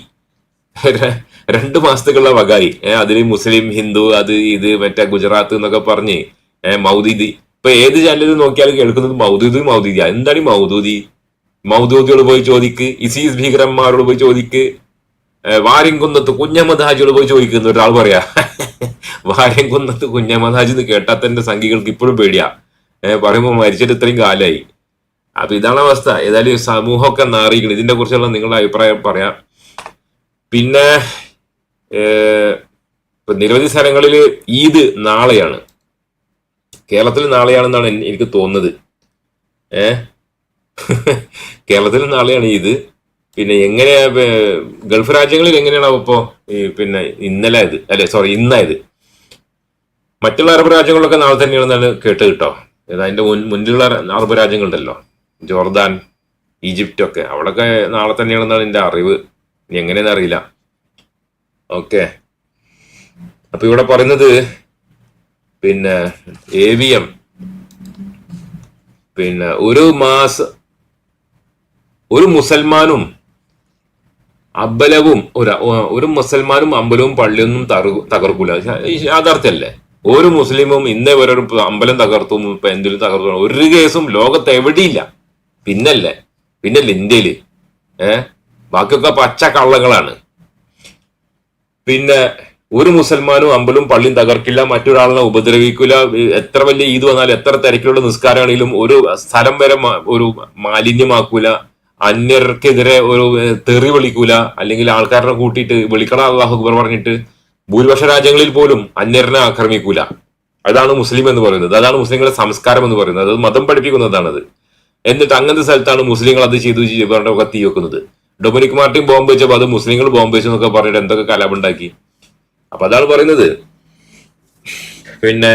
രണ്ട് മാസത്തേക്കുള്ള വകാരി ഏഹ് അതിൽ മുസ്ലിം ഹിന്ദു അത് ഇത് മറ്റേ ഗുജറാത്ത് എന്നൊക്കെ പറഞ്ഞ് ഏഹ് മൗദീദി. ഇപ്പൊ ഏത് ചാനലിൽ നോക്കിയാലും കേൾക്കുന്നത് മൗദൂദി മൗദീദി. എന്താണ് ഈ മൗദൂദി? മൗദൂദിയോട് പോയി ചോദിക്ക്. ഇസീസ് ഭീകരന്മാരോട് പോയി ചോദിക്ക്. വാര്യംകുന്നത്ത് കുഞ്ഞഹമ്മദ് ഹാജിയോട് പോയി ചോദിക്കുന്നു ഒരാൾ പറയാ. *laughs* വാര്യംകുന്നത്ത് കുഞ്ഞഹമ്മദ് ഹാജി എന്ന് കേട്ടാൽ തന്നെ സംഘികൾക്ക് ഇപ്പോഴും പേടിയാ. ഏഹ് പറയുമ്പോ മരിച്ചിട്ട് ഇത്രയും കാലായി. അപ്പൊ ഇതാണ് അവസ്ഥ. ഏതായാലും സമൂഹമൊക്കെ നാറിയിക്കണം ഇതിന്റെ കുറിച്ചുള്ള നിങ്ങളുടെ അഭിപ്രായം പറയാം. പിന്നെ ഇപ്പൊ നിരവധി സ്ഥലങ്ങളിൽ ഈദ് നാളെയാണ്. കേരളത്തിൽ നാളെയാണെന്നാണ് എനിക്ക് തോന്നുന്നത്. ഏ *laughs* കേരളത്തിൽ നാളെയാണ് ഈദ്. പിന്നെ എങ്ങനെയാ ഗൾഫ് രാജ്യങ്ങളിൽ എങ്ങനെയാണ് ഇപ്പോ ഈ പിന്നെ ഇന്നലെ ഇത് അല്ലെ സോറി ഇന്നായത് മറ്റുള്ള അറബ് രാജ്യങ്ങളിലൊക്കെ നാളെ തന്നെയാണെന്നാണ് കേട്ട് കിട്ടോ. അതിന്റെ മുൻ മുന്നിലുള്ള അറബ് രാജ്യങ്ങളുണ്ടല്ലോ. ജോർദാൻ ഈജിപ്റ്റ് ഒക്കെ അവിടെയൊക്കെ നാളെ തന്നെയാണെന്നാണ് എന്റെ അറിവ്. എങ്ങനെയെന്ന് അറിയില്ല. ഓക്കെ. അപ്പൊ ഇവിടെ പറയുന്നത് പിന്നെ എ വി എം പിന്നെ ഒരു മാസ ഒരു മുസൽമാനും അമ്പലവും ഒരു മുസൽമാനും അമ്പലവും പള്ളിയൊന്നും തകർക്കൂല. യാഥാർത്ഥ്യല്ലേ ഒരു മുസ്ലിമും ഇന്നേ വരെ ഒരു അമ്പലം തകർത്തും ഇപ്പൊ എന്തെങ്കിലും തകർത്തു. ഒരു കേസും ലോകത്ത് എവിടെയില്ല. പിന്നല്ലേ? പിന്നല്ലേ ഇന്ത്യയിൽ. ഏഹ് ബാക്കിയൊക്കെ പച്ച കള്ളങ്ങളാണ്. പിന്നെ ഒരു മുസൽമാനും അമ്പലും പള്ളിയും തകർക്കില്ല മറ്റൊരാളെ ഉപദ്രവിക്കില്ല എത്ര വലിയ ഈദ് വന്നാലും എത്ര തിരക്കിലുള്ള നിസ്കാരമാണെങ്കിലും ഒരു സ്ഥലം വരെ ഒരു മാലിന്യമാക്കൂല. അന്യർക്കെതിരെ ഒരു തെറി വിളിക്കൂല. അല്ലെങ്കിൽ ആൾക്കാരെ കൂട്ടിയിട്ട് വിളിക്കണ അള്ളാഹു അക്ബർ പറഞ്ഞിട്ട് ഭൂരിപക്ഷ രാജ്യങ്ങളിൽ പോലും അന്യരനെ ആക്രമിക്കൂല. അതാണ് മുസ്ലിം എന്ന് പറയുന്നത്. അതാണ് മുസ്ലിങ്ങളുടെ സംസ്കാരം എന്ന് പറയുന്നത്. അത് മതം പഠിപ്പിക്കുന്നതാണത്. എന്നിട്ട് അങ്ങനത്തെ സ്ഥലത്താണ് മുസ്ലിങ്ങൾ അത് ചെയ്തു ചെയ്തു പറഞ്ഞൊക്കെ തീ വെക്കുന്നത്. ഡൊമിനിക് മാർട്ടിൻ ബോംബ് വെച്ചപ്പോൾ അത് മുസ്ലിങ്ങൾ ബോംബ് വെച്ചു എന്നൊക്കെ പറഞ്ഞിട്ട് എന്തൊക്കെ കലാപുണ്ടാക്കി അപ്പൊ അതാണ് പറയുന്നത്. പിന്നെ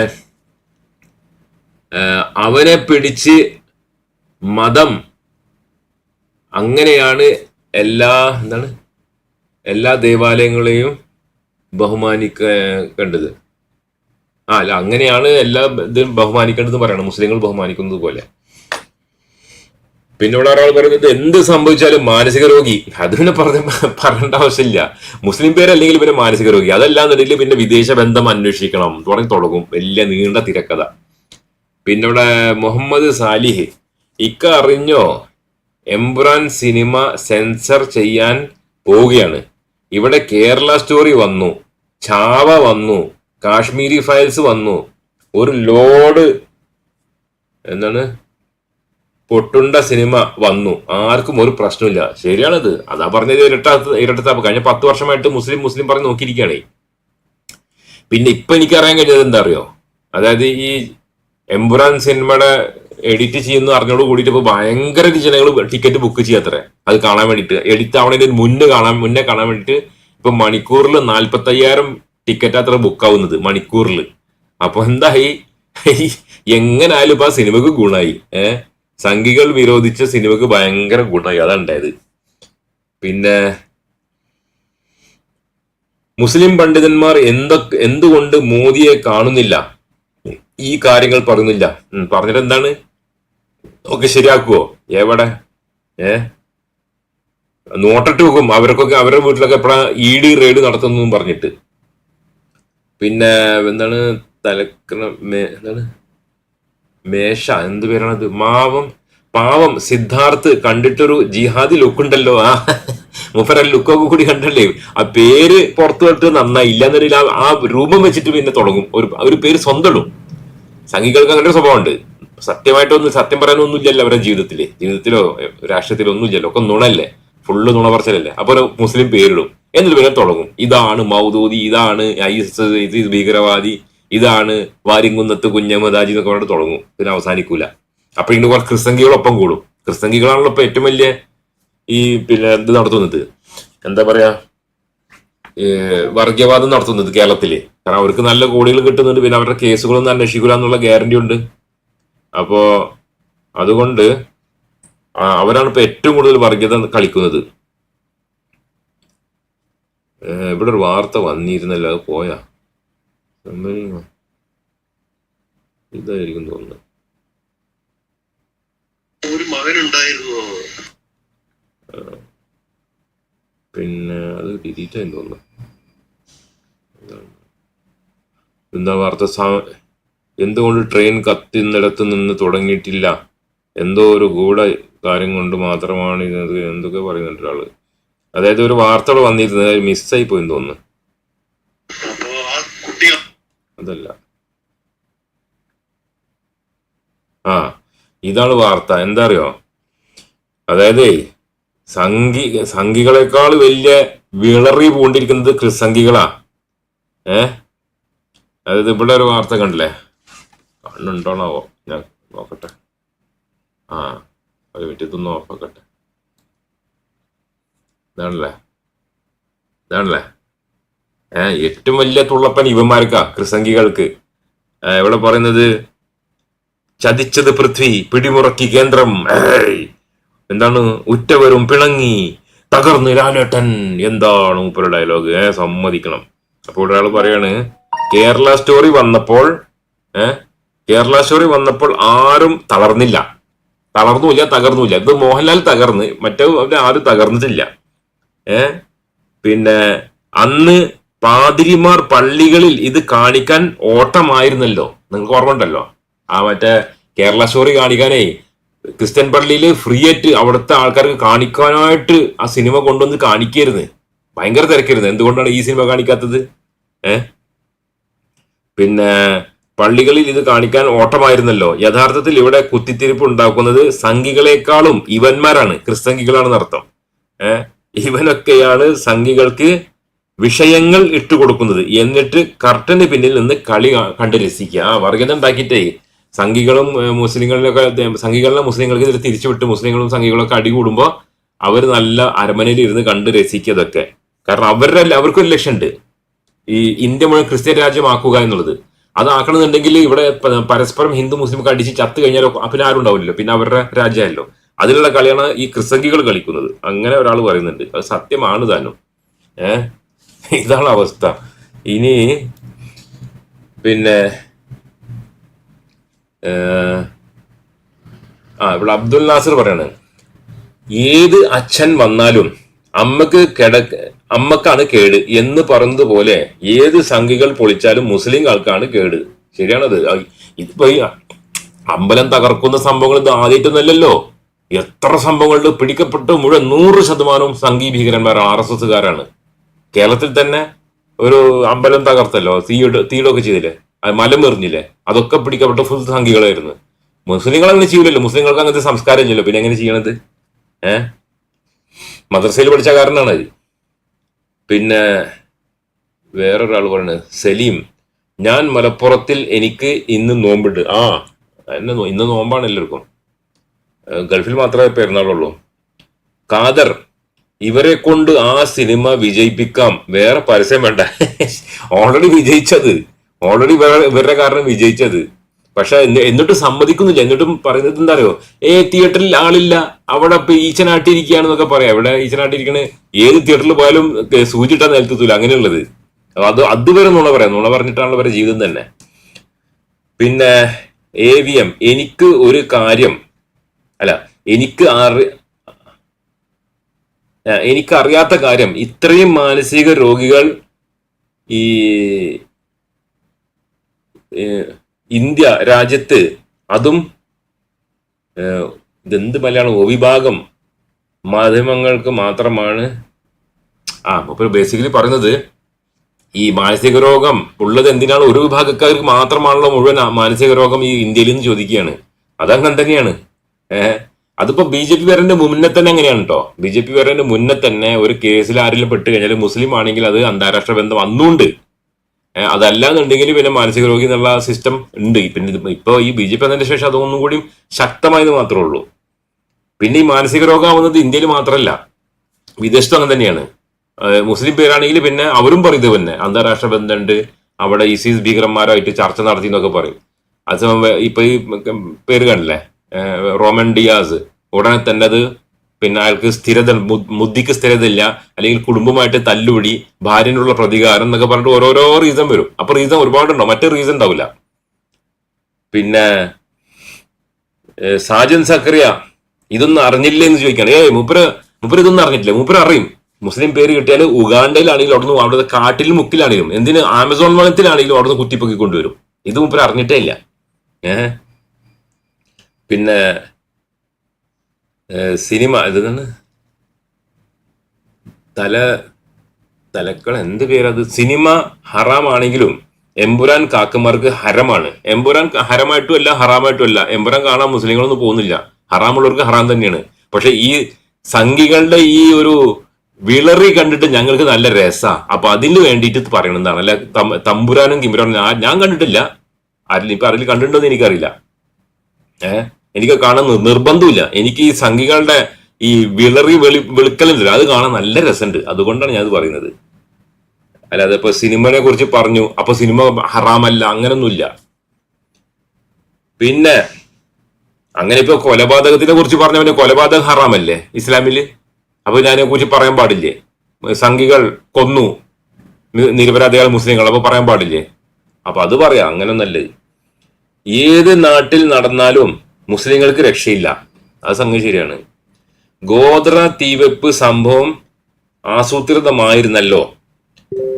അവനെ പിടിച്ച് മതം അങ്ങനെയാണ് എല്ലാ എന്താണ് എല്ലാ ദേവാലയങ്ങളെയും ബഹുമാനിക്കേണ്ടത് ആ അല്ല അങ്ങനെയാണ് എല്ലാ ഇതും ബഹുമാനിക്കേണ്ടത് പറയണം. മുസ്ലിങ്ങൾ ബഹുമാനിക്കുന്നത് പോലെ പിന്നെ ഇവിടെ ഒരാൾ പറയുന്നത് എന്ത് സംഭവിച്ചാലും മാനസിക രോഗി. അത് പിന്നെ പറഞ്ഞ പറയേണ്ട ആവശ്യമില്ല. മുസ്ലിം പേരല്ലെങ്കിൽ പിന്നെ മാനസിക രോഗി. അതല്ലാന്നുണ്ടെങ്കിൽ പിന്നെ വിദേശ ബന്ധം അന്വേഷിക്കണം. തുടങ്ങി തുടങ്ങും. വലിയ നീണ്ട തിരക്കഥ. പിന്നെ ഇവിടെ മുഹമ്മദ് സാലിഹ്. ഇക്ക അറിഞ്ഞോ? എംബ്രാൻ സിനിമ സെൻസർ ചെയ്യാൻ പോവുകയാണ്. ഇവിടെ കേരള സ്റ്റോറി വന്നു. ചാവ വന്നു. കാശ്മീരി ഫയൽസ് വന്നു. ഒരു ലോഡ് എന്താണ്? പൊട്ടുണ്ട സിനിമ വന്നു. ആർക്കും ഒരു പ്രശ്നമില്ല ശരിയാണത്. അതാ പറഞ്ഞത് ഇരട്ട ഇരട്ടത്താപ്പ് കഴിഞ്ഞ പത്ത് വർഷമായിട്ട് മുസ്ലിം മുസ്ലിം പറഞ്ഞ് നോക്കിയിരിക്കുകയാണേ. പിന്നെ ഇപ്പൊ എനിക്ക് അറിയാൻ കഴിഞ്ഞത് എന്താ അറിയോ അതായത് ഈ എംബുറാൻ സിനിമയുടെ എഡിറ്റ് ചെയ്യുന്ന അറിഞ്ഞോട് കൂടിയിട്ട് ഇപ്പൊ ഭയങ്കര ജനങ്ങൾ ടിക്കറ്റ് ബുക്ക് ചെയ്യാത്രേ അത് കാണാൻ വേണ്ടിട്ട് എഡിറ്റ് ആവണതിന് മുന്നേ കാണാൻ മുന്നേ കാണാൻ വേണ്ടിയിട്ട് ഇപ്പൊ മണിക്കൂറിൽ നാൽപ്പത്തി അയ്യായിരം ടിക്കറ്റ് അത്ര ബുക്ക് ആവുന്നത് മണിക്കൂറിൽ. അപ്പൊ എന്തായി എങ്ങനായാലും ഇപ്പൊ ആ സിനിമക്ക് ഗുണായി. ഏഹ്? സംഘികൾ വിരോധിച്ച സിനിമക്ക് ഭയങ്കര അതാ ഉണ്ടായത്. പിന്നെ മുസ്ലിം പണ്ഡിതന്മാർ എന്തൊക്കെ എന്തുകൊണ്ട് മോദിയെ കാണുന്നില്ല? ഈ കാര്യങ്ങൾ പറയുന്നില്ല. പറഞ്ഞിട്ട് എന്താണ്? ഒക്കെ ശരിയാക്കുവോ? എവിടെ? ഏ? നോട്ടിട്ട് വെക്കും. അവർക്കൊക്കെ അവരുടെ വീട്ടിലൊക്കെ എപ്പോഴാ ഇ ഡി റെയ്ഡ് നടത്തുന്നു പറഞ്ഞിട്ട്. പിന്നെ എന്താണ്? തലക്കണ എന്താണ്? മേശ എന്ത് പേരാണത്? മാവം പാവം സിദ്ധാർത്ഥ് കണ്ടിട്ടൊരു ജിഹാദി ലുക്കുണ്ടല്ലോ. ആ മുഫര ലുക്കൊക്കെ കൂടി കണ്ടല്ലേ? ആ പേര് പുറത്തു വിട്ട് നന്നായി ഇല്ല ആ- രൂപം വെച്ചിട്ട് പിന്നെ തുടങ്ങും. ഒരു ഒരു പേര് സ്വന്തം സംഘികൾക്ക് അങ്ങനെ ഒരു സ്വഭാവമുണ്ട്. സത്യമായിട്ടൊന്നും സത്യം പറയാനൊന്നുമില്ലല്ലോ അവരുടെ ജീവിതത്തിൽ ജീവിതത്തിലോ രാഷ്ട്രീയത്തിലോ ഒന്നും ഇല്ലല്ലോ ഒക്കെ നുണല്ലേ ഫുള്ള് നുണ പറച്ചിലല്ലേ? അപ്പൊ ഒരു മുസ്ലിം പേരിടും. എന്നിട്ട് പിന്നെ തുടങ്ങും. ഇതാണ് മൗദൂദി ഇതാണ് ഐ ഇത് ഭീകരവാദി ഇതാണ് വാരിങ്കുന്നത്ത് കുഞ്ഞമദാജി എന്നൊക്കെ പറഞ്ഞിട്ട് തുടങ്ങും. പിന്നെ അവസാനിക്കൂല. അപ്പൊ ഇങ്ങനെ കുറച്ച് ക്രിസ്തങ്കികളൊപ്പം കൂടും. ക്രിസ്തങ്കികളാണല്ലോ ഇപ്പൊ ഏറ്റവും വലിയ ഈ പിന്നെ ഇത് നടത്തുന്നത്. എന്താ പറയാ? വർഗീയവാദം നടത്തുന്നത് കേരളത്തിൽ. കാരണം അവർക്ക് നല്ല കോടികൾ കിട്ടുന്നുണ്ട്. പിന്നെ അവരുടെ കേസുകളൊന്നും അന്വേഷിക്കില്ല എന്നുള്ള ഗ്യാരണ്ടി ഉണ്ട്. അപ്പോ അതുകൊണ്ട് അവരാണ് ഇപ്പൊ ഏറ്റവും കൂടുതൽ വർഗീയത കളിക്കുന്നത്. ഇവിടെ ഒരു വാർത്ത വന്നിരുന്നല്ലോ. അത് പോയാ. സംഭവം ഇതായിരിക്കും തോന്നുന്നത് ഒരു മകനുണ്ടായിരുന്നു. പിന്നെ അത് ഡിലീറ്റ് ആയി തോന്നുന്നു എന്താ വാർത്ത? എന്തുകൊണ്ട് ട്രെയിൻ കത്തുന്നിടത്ത് നിന്ന് തുടങ്ങിയിട്ടില്ല? എന്തോ ഒരു ഗൂഢ കാര്യം കൊണ്ട് മാത്രമാണ് ഇത് എന്തൊക്കെ പറയുന്നുണ്ട് ഒരാൾ. അതായത് ഒരു വാർത്തകൾ വന്നിരുന്നത് മിസ്സായി പോയി തോന്നുന്നു. അതല്ല. ആ ഇതാണ് വാർത്ത. എന്താ അറിയോ അതായത് സംഘി സംഘികളെക്കാൾ വലിയ വിളറി പൂണ്ടിരിക്കുന്നത് ക്രിസംഘികളാ ഏ? അതായത് ഇവിടെ ഒരു വാർത്ത കണ്ടില്ലേ? കണ്ണുണ്ടോണാവോ? ഞാൻ നോക്കട്ടെ. ആ ഒരു മിനിറ്റ് ഇതൊന്ന് നോക്കട്ടെ ഇതാണല്ലേ? ഇതാണല്ലേ? ഏറ്റവും വലിയ തുള്ളപ്പൻ ഇവന്മാർക്കാ ക്രിസംഗികൾക്ക്. ഏ, ഇവിടെ പറയുന്നത് ചതിച്ചത് പൃഥ്വി പിടിമുറക്കി കേന്ദ്രം എന്താണ് ഉറ്റവരും പിണങ്ങി തകർന്ന് ലാലേട്ടൻ എന്താണ് മൂപ്പര ഡയലോഗ് ഏ സമ്മതിക്കണം. അപ്പോൾ ഒരാൾ പറയാണ് കേരള സ്റ്റോറി വന്നപ്പോൾ ഏഹ് കേരള സ്റ്റോറി വന്നപ്പോൾ ആരും തളർന്നില്ല. തളർന്നുമില്ല തകർന്നുമില്ല. ഇത് മോഹൻലാൽ തകർന്ന് മറ്റേ ആരും തകർന്നിട്ടില്ല. ഏഹ് പിന്നെ അന്ന് പാതിരിമാർ പള്ളികളിൽ ഇത് കാണിക്കാൻ ഓട്ടമായിരുന്നല്ലോ. നിങ്ങൾക്ക് ഓർമ്മ ആ മറ്റേ കേരള സ്റ്റോറി കാണിക്കാനേ ക്രിസ്ത്യൻ പള്ളിയിൽ ഫ്രീ ആയിട്ട് അവിടുത്തെ ആൾക്കാർക്ക് കാണിക്കാനായിട്ട് ആ സിനിമ കൊണ്ടുവന്ന് കാണിക്കരുത് ഭയങ്കര തിരക്കായിരുന്നു. എന്തുകൊണ്ടാണ് ഈ സിനിമ കാണിക്കാത്തത്? ഏ? പിന്നെ പള്ളികളിൽ ഇത് കാണിക്കാൻ ഓട്ടമായിരുന്നല്ലോ. യഥാർത്ഥത്തിൽ ഇവിടെ കുത്തിത്തിരിപ്പ് ഉണ്ടാക്കുന്നത് സംഘികളെക്കാളും ഇവന്മാരാണ്. ക്രിസ്തംഗികളാണെന്ന് അർത്ഥം ഏഹ് ഇവനൊക്കെയാണ് സംഘികൾക്ക് വിഷയങ്ങൾ ഇട്ടുകൊടുക്കുന്നത് എന്നിട്ട് കർട്ടന് പിന്നിൽ നിന്ന് കളി കണ്ട് രസിക്കുക. ആ വർഗീയത ഉണ്ടാക്കിയിട്ടേ സംഘികളും ഏഹ്, മുസ്ലിങ്ങളിലൊക്കെ സംഘികളിലെ മുസ്ലിങ്ങൾക്ക് ഇതിൽ തിരിച്ചുവിട്ട് മുസ്ലിങ്ങളും സംഘികളൊക്കെ അടികൂടുമ്പോൾ അവർ നല്ല അരമനയിൽ ഇരുന്ന് കണ്ട് രസിക്കതൊക്കെ കാരണം അവരുടെ അവർക്കൊരു ലക്ഷ്യമുണ്ട് ഈ ഇന്ത്യ മുഴുവൻ ക്രിസ്ത്യൻ രാജ്യമാക്കുക എന്നുള്ളത്. അത് അതാക്കണമെന്നുണ്ടെങ്കിൽ ഇവിടെ പരസ്പരം ഹിന്ദു മുസ്ലിം ഒക്കെ അടിച്ച് ചത്ത് കഴിഞ്ഞാലോ പിന്നെ ആരും ഉണ്ടാവില്ലല്ലോ. പിന്നെ അവരുടെ രാജ്യമല്ലോ അതിലുള്ള കളിയാണ് ഈ ക്രിസ്തംഗികൾ കളിക്കുന്നത്. അങ്ങനെ ഒരാൾ പറയുന്നുണ്ട്. അത് സത്യമാണ് താനും. ഏ? *laughs* ഇതാണ് അവസ്ഥ. ഇനി പിന്നെ ആ ഇവിടെ അബ്ദുൽ നാസർ പറയാണ്. ഏത് അച്ഛൻ വന്നാലും അമ്മയ്ക്ക് കിട അമ്മക്കാണ് കേട് എന്ന് പറയുന്നത് പോലെ ഏത് സംഘികൾ പൊളിച്ചാലും മുസ്ലിം ആൾക്കാണ് കേട്. ശരിയാണത്. ഇതിപ്പോ അമ്പലം തകർക്കുന്ന സംഭവങ്ങൾ ഇത് ആദ്യമായിട്ടൊന്നല്ലല്ലോ. എത്ര സംഭവങ്ങളിൽ പിടിക്കപ്പെട്ട് മുഴുവൻ നൂറ് ശതമാനവും സംഘീ ആർ എസ് എസ്സുകാരാണ്. കേരളത്തിൽ തന്നെ ഒരു അമ്പലം തകർത്തല്ലോ തീയിട തീയിടൊക്കെ ചെയ്തില്ലേ? അത് മലമെറിഞ്ഞില്ലേ അതൊക്കെ പിടിക്കപ്പെട്ട ഫുൾ സംഘികളായിരുന്നു മുസ്ലിങ്ങൾ അങ്ങനെ ചെയ്യില്ലല്ലോ മുസ്ലിങ്ങൾക്ക് അങ്ങനത്തെ സംസ്കാരം ഇല്ലല്ലോ. പിന്നെ എങ്ങനെ ചെയ്യണത്? ഏഹ് മദ്രസയിൽ പഠിച്ച കാരണമാണ് അത്. പിന്നെ വേറൊരാൾ പറയുന്നത് സലീം ഞാൻ മലപ്പുറത്തിൽ എനിക്ക് ഇന്ന് നോമ്പിട്ട് ആ എന്നെ ഇന്ന് നോമ്പാണ് എല്ലാവർക്കും. ഗൾഫിൽ മാത്രമേ പെരുന്നാളുള്ളൂ. ഖാദർ ഇവരെ കൊണ്ട് ആ സിനിമ വിജയിപ്പിക്കാം. വേറെ പരസ്യം വേണ്ട. ഓൾറെഡി വിജയിച്ചത്. ഓൾറെഡി ഇവരുടെ കാരണം വിജയിച്ചത്. പക്ഷെ എന്നിട്ട് സമ്മതിക്കുന്നില്ല. എന്നിട്ടും പറയുന്നത് എന്താ അറിയോ ഏ തിയേറ്ററിൽ ആളില്ല. അവിടെ ഇപ്പൊ ഈച്ചനാട്ടിയിരിക്കുകയാണെന്നൊക്കെ പറയാം. ഇവിടെ ഈച്ചനാട്ടിരിക്കണ ഏത് തിയേറ്ററിൽ പോയാലും സൂചിട്ടാ നിലത്തെത്തൂല. അങ്ങനെയുള്ളത്. അത് അതുവരെ നുണ പറയാം. നുണ പറഞ്ഞിട്ടാണ് അവരുടെ ജീവിതം തന്നെ. പിന്നെ എ വി എം. എനിക്ക് ഒരു കാര്യം. അല്ല എനിക്ക് അറി എനിക്കറിയാത്ത കാര്യം ഇത്രയും മാനസിക രോഗികൾ ഈ ഇന്ത്യ രാജ്യത്ത് അതും ഇതെന്ത് മലയാളം വിഭാഗം മാധ്യമങ്ങൾക്ക് മാത്രമാണ്. ആ അപ്പൊ ബേസിക്കലി പറയുന്നത് ഈ മാനസിക രോഗം ഉള്ളത് എന്തിനാണ്? ഒരു വിഭാഗക്കാർക്ക് മാത്രമാണല്ലോ മുഴുവൻ മാനസിക രോഗം ഈ ഇന്ത്യയിൽ നിന്ന് ചോദിക്കുകയാണ്. അതങ്ങനെ തന്നെയാണ്. ഏഹ് അതിപ്പോ ബി ജെ പി വരന്റെ മുന്നേ തന്നെ എങ്ങനെയാണ് കേട്ടോ ബി ജെ പി വരന്റെ മുന്നേ തന്നെ ഒരു കേസിൽ ആരെങ്കിലും പെട്ട് കഴിഞ്ഞാൽ മുസ്ലിം ആണെങ്കിൽ അത് അന്താരാഷ്ട്ര ബന്ധം ഏഹ് അതല്ല എന്നുണ്ടെങ്കിൽ പിന്നെ മാനസിക രോഗി എന്നുള്ള സിസ്റ്റം ഉണ്ട്. പിന്നെ ഇപ്പൊ ഈ ബി ജെ പി വന്നതിന് ശേഷം അതൊന്നും കൂടി ശക്തമായത് മാത്രമേ ഉള്ളൂ. പിന്നെ ഈ മാനസിക രോഗമാവുന്നത് ഇന്ത്യയിൽ മാത്രമല്ല വിദേശത്തും അങ്ങനെ തന്നെയാണ്. മുസ്ലിം പേരാണെങ്കിൽ പിന്നെ അവരും പറയും ഇത് തന്നെ. അന്താരാഷ്ട്ര ബന്ധമുണ്ട്. അവിടെ ഇസീസ് ഭീകരന്മാരായിട്ട് ചർച്ച നടത്തി എന്നൊക്കെ പറയും. അത് ഇപ്പൊ ഈ പേര് കണ്ടില്ലേ? ഏഹ് റോമൻ ഡിയാസ്. ഉടനെ തന്നെ അത് പിന്നെ അയാൾക്ക് സ്ഥിരത ബുദ്ധിക്ക് സ്ഥിരത ഇല്ല അല്ലെങ്കിൽ കുടുംബമായിട്ട് തല്ലുപിടി ഭാര്യനുള്ള പ്രതികാരം എന്നൊക്കെ പറഞ്ഞിട്ട് ഓരോരോ റീസൺ വരും. അപ്പൊ റീസൺ ഒരുപാടുണ്ടോ? മറ്റേ റീസൺ ഉണ്ടാവില്ല. പിന്നെ സാജൻ സക്രിയ ഇതൊന്നും അറിഞ്ഞില്ലേ എന്ന് ചോദിക്കാണ് ഏയ് മൂപ്പര് മൂപ്പര് ഇതൊന്നും അറിഞ്ഞിട്ടില്ല. മൂപ്പര് അറിയും. മുസ്ലിം പേര് കിട്ടിയാൽ ഉഗാണ്ടയിലാണെങ്കിലും അവിടുന്ന് അവിടുത്തെ കാട്ടിൽ മുക്കിലാണെങ്കിലും എന്തിന് ആമസോൺ വനത്തിലാണെങ്കിലും അവിടുന്ന് കുത്തിപ്പൊക്കി കൊണ്ടുവരും ഇത് മൂപ്പര് അറിഞ്ഞിട്ടേ ഇല്ല. ഏഹ് പിന്നെ സിനിമ ഇതാണ് തല തലക്കൾ എന്ത് പേരത് സിനിമ ഹറാമാണെങ്കിലും എമ്പുരാൻ കാക്കമാർക്ക് ഹരമാണ്. എമ്പുരാൻ ഹരമായിട്ടും അല്ല ഹറാമായിട്ടും അല്ല. എമ്പുരാൻ കാണാൻ മുസ്ലിങ്ങളൊന്നും പോകുന്നില്ല. ഹറാമുള്ളവർക്ക് ഹറാം തന്നെയാണ്. പക്ഷെ ഈ സംഘികളുടെ ഈ ഒരു വിളറി കണ്ടിട്ട് ഞങ്ങൾക്ക് നല്ല രസാ. അപ്പൊ അതിന് വേണ്ടിയിട്ട് പറയണതാണ്. അല്ല തമ്പുരാനും കിമ്പുരാനും ഞാൻ കണ്ടിട്ടില്ല. ആരിൽ ഇപ്പൊ ആരിൽ കണ്ടിട്ടുണ്ടോ എന്ന് എനിക്കറിയില്ല. ഏഹ് എനിക്ക് കാണാൻ നിർബന്ധമില്ല. എനിക്ക് ഈ സംഘികളുടെ ഈ വിളറി വെളി വെളുക്കലുണ്ടല്ലോ അത് കാണാൻ നല്ല രസമുണ്ട്. അതുകൊണ്ടാണ് ഞാൻ പറയുന്നത്. അല്ലാതെ ഇപ്പൊ സിനിമനെ കുറിച്ച് പറഞ്ഞു അപ്പൊ സിനിമ ഹറാമല്ല അങ്ങനൊന്നുമില്ല. പിന്നെ അങ്ങനെ ഇപ്പൊ കൊലപാതകത്തിനെ കുറിച്ച് പറഞ്ഞവന് കൊലപാതകം ഹറാമല്ലേ ഇസ്ലാമിൽ? അപ്പൊ ഞാനെ കുറിച്ച് പറയാൻ പാടില്ലേ? സംഘികൾ കൊന്നു. നിരപരാധികൾ മുസ്ലിങ്ങൾ അപ്പൊ പറയാൻ പാടില്ലേ? അപ്പൊ അത് പറയാം അങ്ങനെ നല്ലത് ഏത് നാട്ടിൽ നടന്നാലും മുസ്ലിങ്ങൾക്ക് രക്ഷയില്ല. അത് സംഗതി ശരിയാണ്. ഗോത്ര തീവെപ്പ് സംഭവം ആസൂത്രിതമായിരുന്നല്ലോ.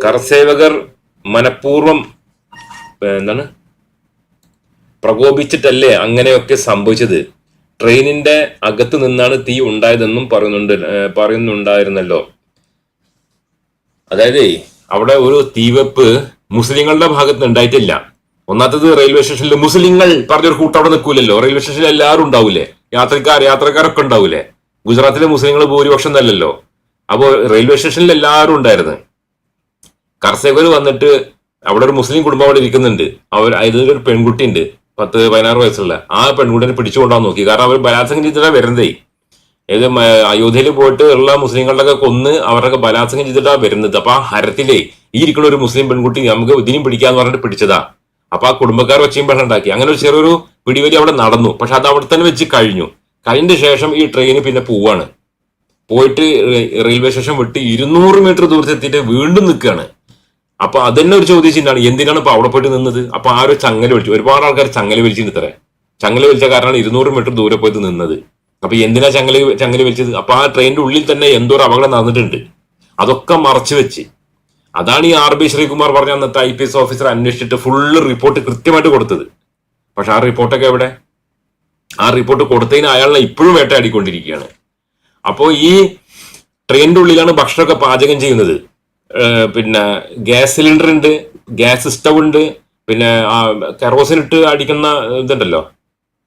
കർസേവകർ മനഃപൂർവം എന്താണ്? പ്രകോപിച്ചിട്ടല്ലേ അങ്ങനെയൊക്കെ സംഭവിച്ചത്. ട്രെയിനിന്റെ അകത്ത് നിന്നാണ് തീ ഉണ്ടായതെന്നും പറയുന്നുണ്ട് പറയുന്നുണ്ടായിരുന്നല്ലോ. അതായത് അവിടെ ഒരു തീവെപ്പ് മുസ്ലിങ്ങളുടെ ഭാഗത്ത് ഉണ്ടായിട്ടില്ല. ഒന്നാമത്തത് റെയിൽവേ സ്റ്റേഷനിൽ മുസ്ലിങ്ങൾ പറഞ്ഞൊരു കൂട്ടം അവിടെ നിൽക്കൂലല്ലോ. റെയിൽവേ സ്റ്റേഷനിൽ എല്ലാവരും ഉണ്ടാവില്ലേ യാത്രക്കാർ യാത്രക്കാരൊക്കെ ഉണ്ടാവില്ലേ ഗുജറാത്തിലെ മുസ്ലിങ്ങൾ ഭൂരിപക്ഷം നല്ലല്ലോ അപ്പോൾ റെയിൽവേ സ്റ്റേഷനിൽ എല്ലാവരും ഉണ്ടായിരുന്നു. കർഷകർ വന്നിട്ട് അവിടെ ഒരു മുസ്ലിം കുടുംബം അവിടെ ഇരിക്കുന്നുണ്ട്. അവർ അതിലൊരു പെൺകുട്ടി ഉണ്ട് പത്ത് പതിനാറ് വയസ്സുള്ള. ആ പെൺകുട്ടിനെ പിടിച്ചുകൊണ്ടാൻ നോക്കി. കാരണം അവർ ബലാത്സംഗം ചെയ്തിട്ടാണ് വരുന്നതേ. ഏത് അയോധ്യയിൽ പോയിട്ട് ഉള്ള മുസ്ലിങ്ങളുടെയൊക്കെ കൊന്ന് അവരൊക്കെ ബലാത്സംഗം ചെയ്തിട്ടാണ് വരുന്നത്. അപ്പൊ ആ ഹരത്തിലേ ഈ ഇരിക്കുന്ന ഒരു മുസ്ലിം പെൺകുട്ടി നമുക്ക് ഇതിനും പിടിക്കാന്ന് പറഞ്ഞിട്ട് പിടിച്ചതാ. അപ്പൊ ആ കുടുംബക്കാർ വെച്ചും ബഹളം ഉണ്ടാക്കി. അങ്ങനെ ഒരു ചെറിയൊരു പിടിവലി അവിടെ നടന്നു. പക്ഷെ അത് അവിടെ തന്നെ വെച്ച് കഴിഞ്ഞു. കഴിഞ്ഞ ശേഷം ഈ ട്രെയിൻ പിന്നെ പോവാണ്. പോയിട്ട് റെയിൽവേ സ്റ്റേഷൻ വിട്ട് ഇരുന്നൂറ് മീറ്റർ ദൂരത്തെത്തിയിട്ട് വീണ്ടും നിൽക്കുകയാണ്. അപ്പൊ അതന്നെ ഒരു ചോദ്യം ചെയ്യുന്നതാണ് എന്തിനാണ് ഇപ്പൊ അവിടെ പോയിട്ട് നിന്നത്? അപ്പൊ ആരോ ചങ്ങല വിളിച്ചു. ഒരുപാട് ആൾക്കാർ ചങ്ങല വിളിച്ചിട്ട് ഇത്രേ. ചങ്ങല വലിച്ച കാരണമാണ് ഇരുന്നൂറ് മീറ്റർ ദൂരെ പോയിട്ട് നിന്നത്. അപ്പൊ എന്തിനാ ചങ്ങല ചങ്ങല വിളിച്ചത്? അപ്പൊ ആ ട്രെയിനിന്റെ ഉള്ളിൽ തന്നെ എന്തോ ഒരു അപകടം നടന്നിട്ടുണ്ട്. അതൊക്കെ മറച്ചു വെച്ച്. അതാണ് ഈ ആർ ബി ശ്രീകുമാർ പറഞ്ഞ അന്നത്തെ ഐ പി എസ് ഓഫീസർ അന്വേഷിച്ചിട്ട് ഫുള്ള് റിപ്പോർട്ട് കൃത്യമായിട്ട് കൊടുത്തത്. പക്ഷെ ആ റിപ്പോർട്ടൊക്കെ എവിടെ? ആ റിപ്പോർട്ട് കൊടുത്തതിന് അയാളെ ഇപ്പോഴും വേട്ടയാടിക്കൊണ്ടിരിക്കുകയാണ്. അപ്പോൾ ഈ ട്രെയിനിന്റെ ഉള്ളിലാണ് ഭക്ഷണമൊക്കെ പാചകം ചെയ്യുന്നത്. പിന്നെ ഗ്യാസ് സിലിണ്ടർ ഉണ്ട് ഗ്യാസ് സ്റ്റവ് ഉണ്ട് പിന്നെ കെറോസിൻ ഇട്ട് അടിക്കുന്ന ഇതുണ്ടല്ലോ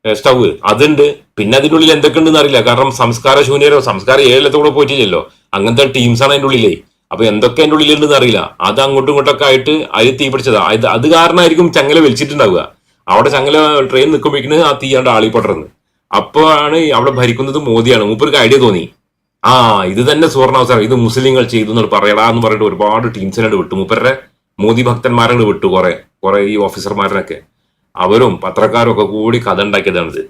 സ്റ്റവ് അതുണ്ട്. പിന്നെ അതിന്റെ ഉള്ളിൽ എന്തൊക്കെ ഉണ്ടെന്ന് അറിയില്ല. കാരണം സംസ്കാര ശൂന്യരോ സംസ്കാര ഏഴിലത്തോടെ പോയിട്ടില്ലല്ലോ. അങ്ങനത്തെ ടീംസാണ് അതിന്റെ ഉള്ളിലേ. അപ്പൊ എന്തൊക്കെ അതിന്റെ ഉള്ളിലുണ്ടെന്ന് അറിയില്ല. അത് അങ്ങോട്ടും ഇങ്ങോട്ടൊക്കെ ആയിട്ട് അതിൽ തീ പിടിച്ചതാ. അത് അത് കാരണമായിരിക്കും ചങ്ങല വലിച്ചിട്ടുണ്ടാവുക. അവിടെ ചങ്ങല ട്രെയിൻ നിൽക്കുമ്പോഴേക്കിന് ആ തീയാണ്ട് ആളി പടർന്ന് അപ്പോഴാണ് അവിടെ ഭരിക്കുന്നത് മോദിയാണ്. മൂപ്പർക്ക് ഐഡിയ തോന്നി. ആ ഇത് തന്നെ സുവർണാവസരം ഇത് മുസ്ലിങ്ങൾ ചെയ്തു എന്ന് പറയടാ എന്ന് പറഞ്ഞിട്ട് ഒരുപാട് ടീംസിനോട് വിട്ടു. മൂപ്പരുടെ മോദി ഭക്തന്മാരോട് വിട്ടു കുറെ. കുറെ ഈ ഓഫീസർമാരനൊക്കെ അവരും പത്രക്കാരും ഒക്കെ കൂടി കഥ ഉണ്ടാക്കിയതാണിത്.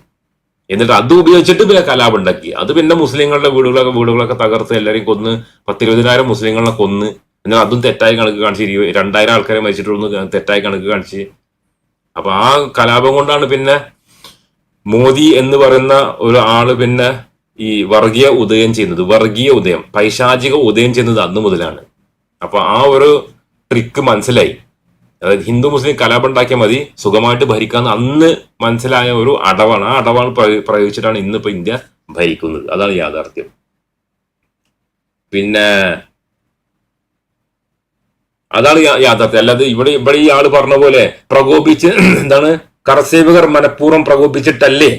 എന്നിട്ട് അത് ഉപയോഗിച്ചിട്ട് പിന്നെ കലാപം ഉണ്ടാക്കി. അത് പിന്നെ മുസ്ലിങ്ങളുടെ വീടുകളൊക്കെ വീടുകളൊക്കെ തകർത്ത് എല്ലാവരെയും കൊന്ന് പത്തിരുപതിനായിരം മുസ്ലിങ്ങളെ കൊന്ന് എന്നാൽ അതും തെറ്റായി കണക്ക് കാണിച്ച് രണ്ടായിരം ആൾക്കാരെ മരിച്ചിട്ടുള്ള തെറ്റായി കണക്ക് കാണിച്ച്. അപ്പൊ ആ കലാപം കൊണ്ടാണ് പിന്നെ മോദി എന്ന് പറയുന്ന ഒരു ആൾ പിന്നെ ഈ വർഗീയ ഉദയം ചെയ്യുന്നത്. വർഗീയ ഉദയം പൈശാചിക ഉദയം ചെയ്യുന്നത് അന്ന് മുതലാണ്. അപ്പൊ ആ ഒരു ട്രിക്ക് മനസ്സിലായി. അതായത് ഹിന്ദു മുസ്ലിം കലാപുണ്ടാക്കിയാൽ മതി സുഖമായിട്ട് ഭരിക്കാന്ന് അന്ന് മനസ്സിലായ ഒരു അടവാണ്. ആ അടവാണ് പ്രയോ- പ്രയോഗിച്ചിട്ടാണ് ഇന്നിപ്പോ ഇന്ത്യ ഭരിക്കുന്നത്. അതാണ് യാഥാർത്ഥ്യം. പിന്നെ അതാണ് യാഥാർത്ഥ്യം. അല്ലാതെ ഇവിടെ ഇവിടെ ഈ ആൾ പറഞ്ഞ പോലെ പ്രകോപിച്ച് *clears throat* എന്താണ് കർസേവകർ മനഃപൂർവം പ്രകോപിച്ചിട്ടല്ലേ?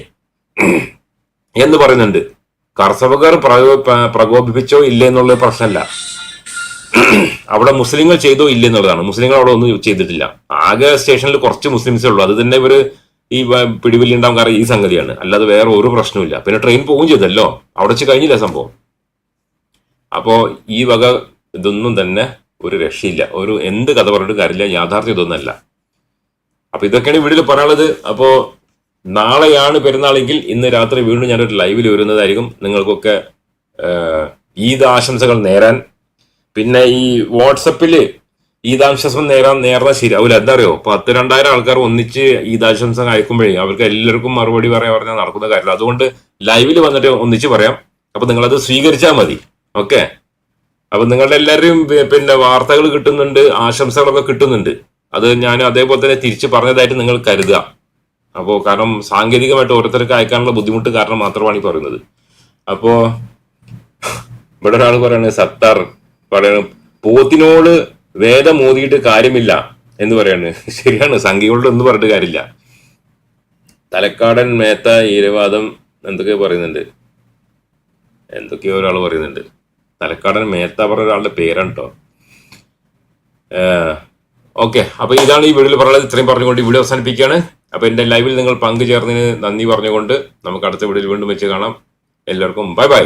*clears throat* എന്ന് പറയുന്നുണ്ട്. കർസവകർ പ്രകോപിപ്പിച്ചോ ഇല്ലേ എന്നുള്ള പ്രശ്നമല്ല. *clears throat* അവിടെ മുസ്ലിങ്ങൾ ചെയ്തോ ഇല്ലെന്നുള്ളതാണ്. മുസ്ലിങ്ങൾ അവിടെ ഒന്നും ചെയ്തിട്ടില്ല. ആകെ സ്റ്റേഷനിൽ കുറച്ച് മുസ്ലിംസേ ഉള്ളൂ. അത് തന്നെ ഇവർ ഈ വ- പിടിവലി ഉണ്ടാവും കാരണം ഈ സംഗതിയാണ്. അല്ലാതെ വേറെ ഒരു പ്രശ്നമില്ല പിന്നെ ട്രെയിൻ പോവുകയും ചെയ്തല്ലോ. അവിടെ വെച്ച് കഴിഞ്ഞില്ല സംഭവം? അപ്പോ ഈ വക ഇതൊന്നും തന്നെ ഒരു രക്ഷയില്ല. ഒരു എന്ത് കഥ പറഞ്ഞിട്ട് കാര്യമില്ല. യാഥാർത്ഥ്യം ഇതൊന്നല്ല. അപ്പൊ ഇതൊക്കെയാണ് വീട്ടിൽ പറയാനുള്ളത്. അപ്പോ നാളെയാണ് പെരുന്നാളെങ്കിൽ ഇന്ന് രാത്രി വീണ്ടും ഞാനൊരു ലൈവിൽ വരുന്നതായിരിക്കും. നിങ്ങൾക്കൊക്കെ ഈദ് ആശംസകൾ നേരാൻ പിന്നെ ഈ വാട്സപ്പിൽ ഈദാശംസം നേരാൻ നേർന്ന ശരിയാവില്ല എന്താ അറിയോ പത്ത് രണ്ടായിരം ആൾക്കാർ ഒന്നിച്ച് ഈദാശംസ അയക്കുമ്പോഴേ അവർക്ക് എല്ലാവർക്കും മറുപടി പറയാൻ പറഞ്ഞാൽ നടക്കുന്ന കാര്യമില്ല. അതുകൊണ്ട് ലൈവിൽ വന്നിട്ട് ഒന്നിച്ച് പറയാം. അപ്പൊ നിങ്ങളത് സ്വീകരിച്ചാൽ മതി. ഓക്കെ? അപ്പൊ നിങ്ങളുടെ എല്ലാവരെയും പിന്നെ വാർത്തകൾ കിട്ടുന്നുണ്ട് ആശംസകളൊക്കെ കിട്ടുന്നുണ്ട്. അത് ഞാൻ അതേപോലെ തന്നെ തിരിച്ച് പറഞ്ഞതായിട്ട് നിങ്ങൾ കരുതുക. അപ്പോൾ കാരണം സാങ്കേതികമായിട്ട് ഓരോരുത്തർക്ക് അയക്കാനുള്ള ബുദ്ധിമുട്ട് കാരണം മാത്രമാണ് ഈ പറയുന്നത്. അപ്പോൾ ഇവിടെ ഒരാൾ പറയുന്നത് സത്താർ പറയണ. പോത്തിനോട് വേദം ഓതിയിട്ട് കാര്യമില്ല എന്ന് പറയാണ്. ശരിയാണ് സംഖ്യകളോട് ഒന്നും പറഞ്ഞിട്ട് കാര്യമില്ല. തലക്കാടൻ മേത്ത ഈരവാദം എന്തൊക്കെയോ പറയുന്നുണ്ട്. എന്തൊക്കെയോ ഒരാൾ പറയുന്നുണ്ട്. തലക്കാടൻ മേത്ത പറഞ്ഞ ഒരാളുടെ പേരാണ് കേട്ടോ ഓക്കെ. അപ്പൊ ഇതാണ് ഈ വീഡിയോയിൽ പറയുന്നത് ഇത്രയും പറഞ്ഞുകൊണ്ട് വീഡിയോ അവസാനിപ്പിക്കുകയാണ്. അപ്പോൾ എന്റെ ലൈവിൽ നിങ്ങൾ പങ്കുചേർന്നതിന് നന്ദി പറഞ്ഞുകൊണ്ട് നമുക്ക് അടുത്ത വീഡിയോയിൽ വീണ്ടും വെച്ച് കാണാം. എല്ലാവർക്കും ബൈ ബൈ.